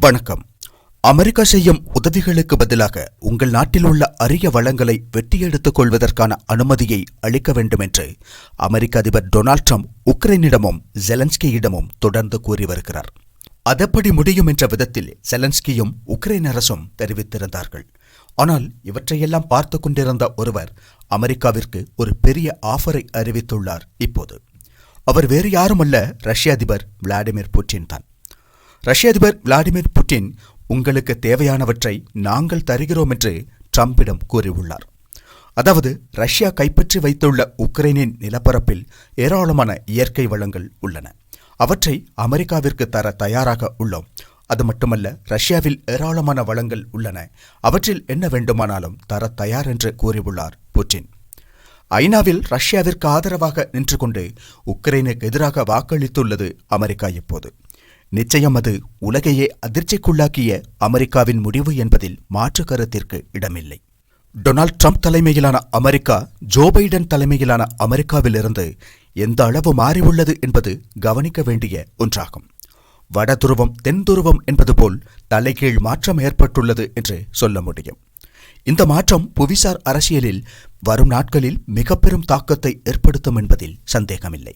வணக்கம். அமெரிக்கா செய்யும் உதவிகளுக்கு பதிலாக உங்கள் நாட்டில் உள்ள அரிய வளங்களை வெட்டியெடுத்துக் கொள்வதற்கான அனுமதியை அளிக்க வேண்டும் என்று அமெரிக்க அதிபர் டொனால்ட் ட்ரம்ப் உக்ரைனிடமும் ஜெலன்ஸ்கியிடமும் தொடர்ந்து கூறி வருகிறார். அதப்படி முடியும் என்ற விதத்தில் செலன்ஸ்கியும் உக்ரைன் அரசும் தெரிவித்திருந்தார்கள். ஆனால் இவற்றையெல்லாம் பார்த்து கொண்டிருந்த ஒருவர் அமெரிக்காவிற்கு ஒரு பெரிய ஆஃபரை அறிவித்துள்ளார் இப்போது. அவர் வேறு யாருமல்ல ரஷ்ய அதிபர் விளாடிமிர் புட்டின் தான். ரஷ்ய அதிபர் விளாடிமிர் புட்டின் உங்களுக்கு தேவையானவற்றை நாங்கள் தருகிறோம் என்று ட்ரம்பிடம் கூறியுள்ளார். அதாவது ரஷ்யா கைப்பற்றி வைத்துள்ள உக்ரைனின் நிலப்பரப்பில் ஏராளமான இயற்கை வளங்கள் உள்ளன. அவற்றை அமெரிக்காவிற்கு தர தயாராக உள்ளோம். அது மட்டுமல்ல ரஷ்யாவில் ஏராளமான வளங்கள் உள்ளன. அவற்றில் என்ன வேண்டுமானாலும் தர தயார் என்று கூறியுள்ளார் புட்டின். ஐநாவில் ரஷ்யாவிற்கு ஆதரவாக நின்று கொண்டு உக்ரைனுக்கு எதிராக வாக்களித்துள்ளது அமெரிக்கா இப்போது. நிச்சயம் அது உலகையே அதிர்ச்சிக்குள்ளாக்கிய அமெரிக்காவின் முடிவு என்பதில் மாற்று கருத்திற்கு இடமில்லை. டொனால்ட் ட்ரம்ப் தலைமையிலான அமெரிக்கா ஜோ பைடன் தலைமையிலான அமெரிக்காவிலிருந்து எந்த அளவு மாறியுள்ளது என்பது கவனிக்க வேண்டிய ஒன்றாகும். வட துருவம் தென் துருவம் என்பது போல் தலைகீழ் மாற்றம் ஏற்பட்டுள்ளது என்று சொல்ல முடியும். இந்த மாற்றம் புவிசார் அரசியலில் வரும் நாட்களில் மிக பெரும் தாக்கத்தை ஏற்படுத்தும் என்பதில் சந்தேகமில்லை.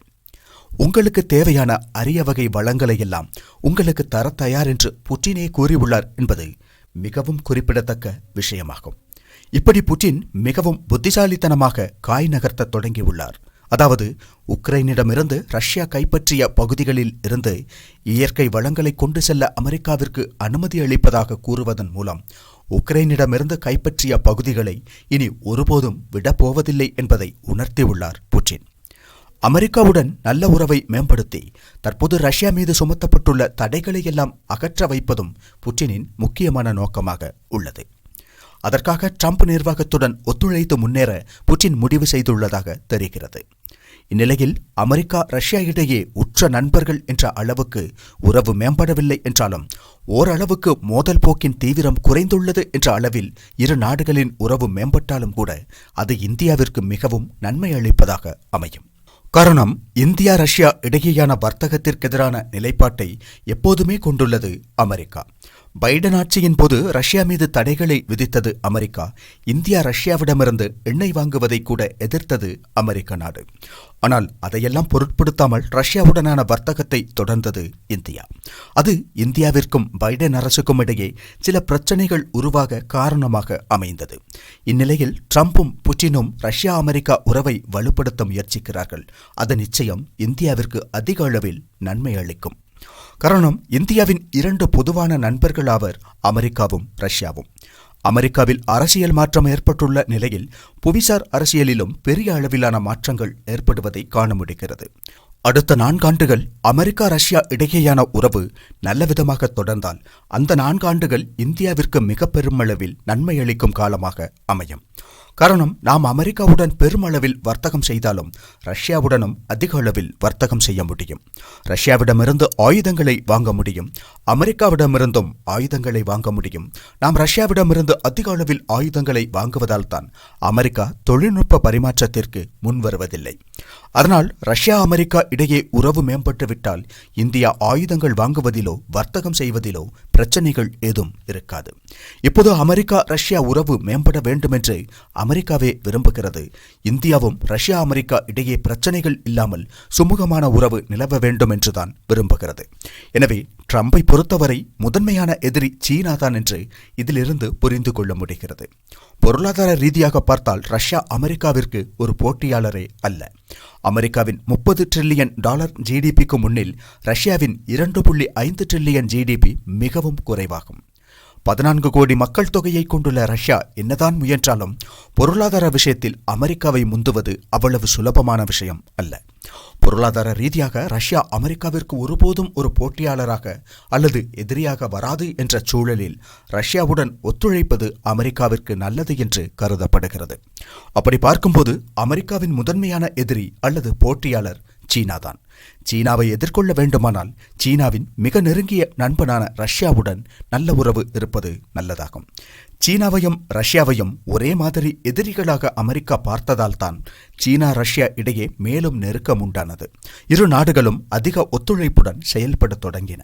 உங்களுக்கு தேவையான அரிய வகை வளங்களை எல்லாம் உங்களுக்கு தர தயார் என்று புட்டினே கூறியுள்ளார் என்பது மிகவும் குறிப்பிடத்தக்க விஷயமாகும். இப்படி புட்டின் மிகவும் புத்திசாலித்தனமாக காய் நகர்த்த தொடங்கியுள்ளார். அதாவது உக்ரைனிடமிருந்து ரஷ்யா கைப்பற்றிய பகுதிகளில் இருந்து இயற்கை வளங்களை கொண்டு செல்ல அமெரிக்காவிற்கு அனுமதி அளிப்பதாக கூறுவதன் மூலம் உக்ரைனிடமிருந்து கைப்பற்றிய பகுதிகளை இனி ஒருபோதும் விடப்போவதில்லை என்பதை உணர்த்தியுள்ளார். அமெரிக்காவுடன் நல்ல உறவை மேம்படுத்தி தற்போது ரஷ்யா மீது சுமத்தப்பட்டுள்ள தடைகளை எல்லாம் அகற்ற வைப்பதும் புட்டினின் முக்கியமான நோக்கமாக உள்ளது. அதற்காக ட்ரம்ப் நிர்வாகத்துடன் ஒத்துழைத்து முன்னேற புட்டின் முடிவு செய்துள்ளதாக தெரிகிறது. இந்நிலையில் அமெரிக்கா ரஷ்யா இடையே உற்ற நண்பர்கள் என்ற அளவுக்கு உறவு மேம்படவில்லை என்றாலும் ஓரளவுக்கு மோதல் போக்கின் தீவிரம் குறைந்துள்ளது என்ற அளவில் இரு நாடுகளின் உறவு மேம்பட்டாலும் கூட அது இந்தியாவிற்கு மிகவும் நன்மை அளிப்பதாக அமையும். காரணம் இந்தியா ரஷ்யா இடையேயான வர்த்தகத்திற்கெதிரான நிலைப்பாட்டை எப்போதுமே கொண்டுள்ளது அமெரிக்கா. பைடன் ஆட்சியின் போது ரஷ்யா மீது தடைகளை விதித்தது அமெரிக்கா. இந்தியா ரஷ்யாவிடமிருந்து எண்ணெய் வாங்குவதை கூட எதிர்த்தது அமெரிக்க நாடு. ஆனால் அதையெல்லாம் பொருட்படுத்தாமல் ரஷ்யாவுடனான வர்த்தகத்தை தொடர்ந்தது இந்தியா. அது இந்தியாவிற்கும் பைடன் அரசுக்கும் இடையே சில பிரச்சனைகள் உருவாக காரணமாக அமைந்தது. இந்நிலையில் ட்ரம்ப்பும் புட்டினும் ரஷ்யா அமெரிக்கா உறவை வலுப்படுத்த முயற்சிக்கிறார்கள். அது நிச்சயம் இந்தியாவிற்கு அதிக அளவில் நன்மை அளிக்கும். காரணம் இந்தியாவின் இரண்டு பொதுவான நண்பர்கள் ஆவர் அமெரிக்காவும் ரஷ்யாவும். அமெரிக்காவில் அரசியல் மாற்றம் ஏற்பட்டுள்ள நிலையில் புவிசார் அரசியலிலும் பெரிய அளவிலான மாற்றங்கள் ஏற்படுவதை காண முடிகிறது. அடுத்த நான்காண்டுகள் அமெரிக்கா ரஷ்யா இடையேயான உறவு நல்லவிதமாக தொடர்ந்தால் அந்த நான்காண்டுகள் இந்தியாவிற்கு மிக பெருமளவில் நன்மை அளிக்கும் காலமாக அமையும். காரணம் நாம் அமெரிக்காவுடன் பெருமளவில் வர்த்தகம் செய்தாலும் ரஷ்யாவுடனும் அதிக அளவில் வர்த்தகம் செய்ய முடியும். ரஷ்யாவிடமிருந்து ஆயுதங்களை வாங்க முடியும். அமெரிக்காவிடமிருந்தும் ஆயுதங்களை வாங்க முடியும். நாம் ரஷ்யாவிடமிருந்து அதிக அளவில் ஆயுதங்களை வாங்குவதால் தான் அமெரிக்கா தொழில்நுட்ப பரிமாற்றத்திற்கு முன்வருவதில்லை அதனால் ரஷ்யா அமெரிக்கா இடையே உறவு மேம்பட்டு விட்டால் இந்தியா ஆயுதங்கள் வாங்குவதிலோ வர்த்தகம் செய்வதிலோ பிரச்சனைகள் ஏதும் இருக்காது. இப்போது அமெரிக்கா ரஷ்யா உறவு மேம்பட வேண்டுமென்று அமெரிக்காவே விரும்புகிறது. இந்தியாவும் ரஷ்யா அமெரிக்கா இடையே பிரச்சனைகள் இல்லாமல் சுமூகமான உறவு நிலவ வேண்டும் என்றுதான் விரும்புகிறது. எனவே ட்ரம்பை பொறுத்தவரை முதன்மையான எதிரி சீனா தான் என்று இதிலிருந்து புரிந்து கொள்ள முடிகிறது. பொருளாதார ரீதியாக பார்த்தால் ரஷ்யா அமெரிக்காவிற்கு ஒரு போட்டியாளரே அல்ல. அமெரிக்காவின் முப்பது டிரில்லியன் டாலர் ஜிடிபிக்கு முன்னில் ரஷ்யாவின் இரண்டு புள்ளி ஐந்து டிரில்லியன் ஜிடிபி மிகவும் குறைவாகும். பதினான்கு கோடி மக்கள் தொகையை கொண்டுள்ள ரஷ்யா என்னதான் முயன்றாலும் பொருளாதார விஷயத்தில் அமெரிக்காவை முந்துவது அவ்வளவு சுலபமான விஷயம் அல்ல. பொருளாதார ரீதியாக ரஷ்யா அமெரிக்காவிற்கு ஒருபோதும் ஒரு போட்டியாளராக அல்லது எதிரியாக வராது என்ற சூழலில் ரஷ்யாவுடன் ஒத்துழைப்பது அமெரிக்காவிற்கு நல்லது என்று கருதப்படுகிறது. அப்படி பார்க்கும்போது அமெரிக்காவின் முதன்மையான எதிரி அல்லது போட்டியாளர் சீனாதான். சீனாவை எதிர்கொள்ள வேண்டுமானால் சீனாவின் மிக நெருங்கிய நண்பனான ரஷ்யாவுடன் நல்ல உறவு இருப்பது நல்லதாகும். சீனாவையும் ரஷ்யாவையும் ஒரே மாதிரி எதிரிகளாக அமெரிக்கா பார்த்ததால் தான் சீனா ரஷ்யா இடையே மேலும் நெருக்கம் உண்டானது. இரு நாடுகளும் அதிக ஒத்துழைப்புடன் செயல்படத் தொடங்கின.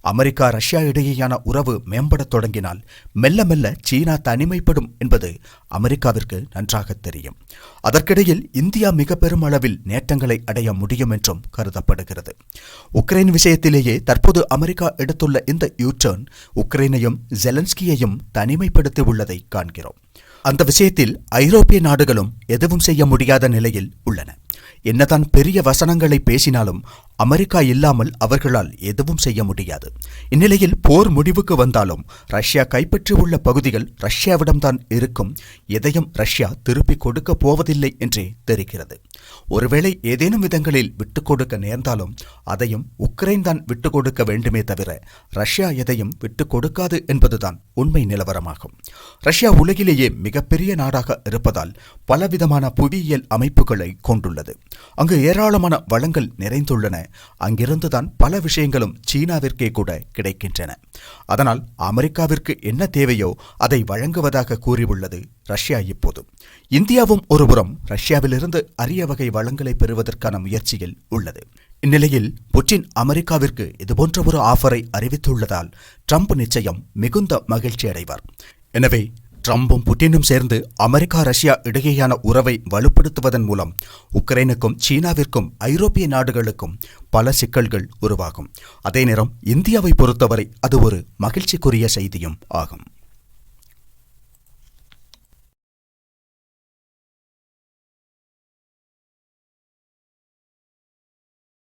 அமெரிக்கா ரஷ்யா இடையேயான உறவு மேம்படத் தொடங்கினால் மெல்ல மெல்ல சீனா தனிமைப்படும் என்பது அமெரிக்காவிற்கு நன்றாக தெரியும். அதற்கிடையில் இந்தியா மிக பெரும் அளவில் நேற்றங்களை அடைய முடியும் என்றும் கருதப்படுகிறது. உக்ரைன் விஷயத்திலேயே தற்போது அமெரிக்கா எடுத்துள்ள இந்த யூடர்ன் உக்ரைனையும் ஜெலன்ஸ்கியையும் தனிமைப்படுத்தி உள்ளதை காண்கிறோம். அந்த விஷயத்தில் ஐரோப்பிய நாடுகளும் எதுவும் செய்ய முடியாத நிலையில் உள்ளன. என்னதான் பெரிய வசனங்களை பேசினாலும் அமெரிக்கா இல்லாமல் அவர்களால் எதுவும் செய்ய முடியாது. இந்நிலையில் போர் முடிவுக்கு வந்தாலும் ரஷ்யா கைப்பற்றியுள்ள பகுதிகள் ரஷ்யாவிடம்தான் இருக்கும். எதையும் ரஷ்யா திருப்பி கொடுக்க போவதில்லை என்றே தெரிகிறது. ஒருவேளை ஏதேனும் விதங்களில் விட்டுக் கொடுக்க நேர்ந்தாலும் அதையும் உக்ரைன் தான் விட்டுக் கொடுக்க வேண்டுமே தவிர ரஷ்யா எதையும் விட்டுக் கொடுக்காது என்பதுதான் உண்மை நிலவரமாகும். ரஷ்யா உலகிலேயே மிகப்பெரிய நாடாக இருப்பதால் பலவிதமான புவியியல் அமைப்புகளை கொண்டுள்ளது. அங்கு ஏராளமான வளங்கள் நிறைந்துள்ளன அங்கிருந்துதான் பல விஷயங்களும் சீனாவிற்கே கூட கிடைக்கின்றன. அதனால் அமெரிக்காவிற்கு என்ன தேவையோ அதை வழங்குவதாக கூறியுள்ளது ரஷ்யா இப்போது. இந்தியாவும் ஒருபுறம் ரஷ்யாவிலிருந்து அரிய வகை வளங்களை பெறுவதற்கான முயற்சியில் உள்ளது. இந்நிலையில் புட்டின் அமெரிக்காவிற்கு இதுபோன்ற ஒரு ஆஃபரை அறிவித்துள்ளதால் ட்ரம்ப் நிச்சயம் மிகுந்த மகிழ்ச்சி அடைவார் எனவே ட்ரம்பும் புட்டினும் சேர்ந்து அமெரிக்கா ரஷ்யா இடையேயான உறவை வலுப்படுத்துவதன் மூலம் உக்ரைனுக்கும் சீனாவிற்கும் ஐரோப்பிய நாடுகளுக்கும் பல சிக்கல்கள் உருவாகும். அதே நேரம் இந்தியாவை பொறுத்தவரை அது ஒரு மகிழ்ச்சிக்குரிய செய்தியும் ஆகும்.